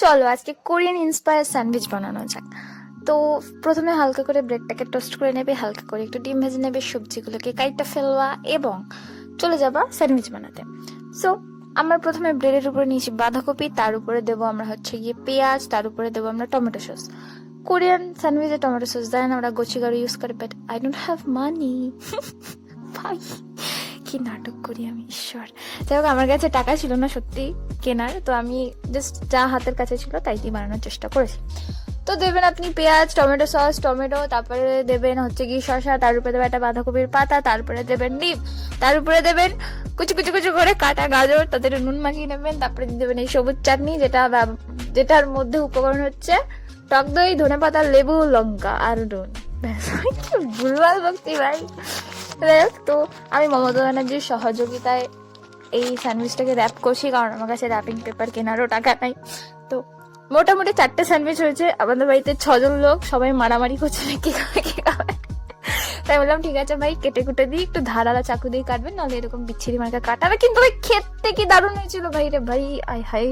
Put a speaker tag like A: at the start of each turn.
A: চলো, আজকে Korean inspire sandwich বানানো যাক। তো প্রথমে হালকা করে ব্রেডটাকে টোস্ট করে নেবে, হালকা করে একটু ডিম ভেজে নেবে, সবজিগুলোকে কাইটা ফেলবা এবং চলে যাবা স্যান্ডউইচ বানাতে। সো আমরা প্রথমে ব্রেডের উপরে নিয়েছি বাঁধাকপি, তার উপরে দেবো আমরা হচ্ছে গিয়ে পেঁয়াজ, তার উপরে দেবো আমরা টমেটো সস কোরিয়ান স্যান্ডউইচে টমেটো সস দেয় না আমরা গাড়ি ইউজ করে but I don't have money ভাই। কি নাটক করি আমি? ঈশ্বর। যাই হোক, আমার কাছে টাকা ছিল না সত্যি কেনার, তো আমি জাস্ট যা হাতের কাছে ছিল তাই দিয়ে বানানোর চেষ্টা করেছি। তো দেবেন আপনি পেঁয়াজ, টমেটো সস, টমেটো, তারপরে দেবেন হচ্ছে কি শসা, তার উপরে দেবেন একটা বাঁধাকপির পাতা, তারপরে দেবেন ডিম তার উপরে দেবেন কুচু কুচু কুচু করে কাটা গাজর, তাদের নুন মাখিয়ে নেবেন, তারপরে দেবেন এই সবুজ চাটনি, যেটা যেটার মধ্যে উপকরণ হচ্ছে টক দই ধনে পাতা লেবু, লঙ্কা, আর নুন। কি ভুলভাল ভক্তি ভাই। হোক, তো আমি মমতা ব্যানার্জির সহযোগিতায় এই স্যান্ডউইচটাকে র্যাপ করছি কারণ আমার কাছে র্যাপিং পেপার কেনারও টাকা নাই। তো মোটামুটি চারটে স্যান্ডউইচ হয়েছে আমাদের বাড়িতে ছজন লোক সবাই মারামারি করছে কি খাবে খাবে। তাই বললাম ঠিক আছে ভাই কেটে কুটে দিই একটু ধারালা চাকু দিয়ে কাটবেন নাহলে এরকম বিচ্ছিরি মার্কা কাটাবে। কিন্তু ভাই খেতে কি দারুণ হয়েছিল ভাই রে ভাই আই হাই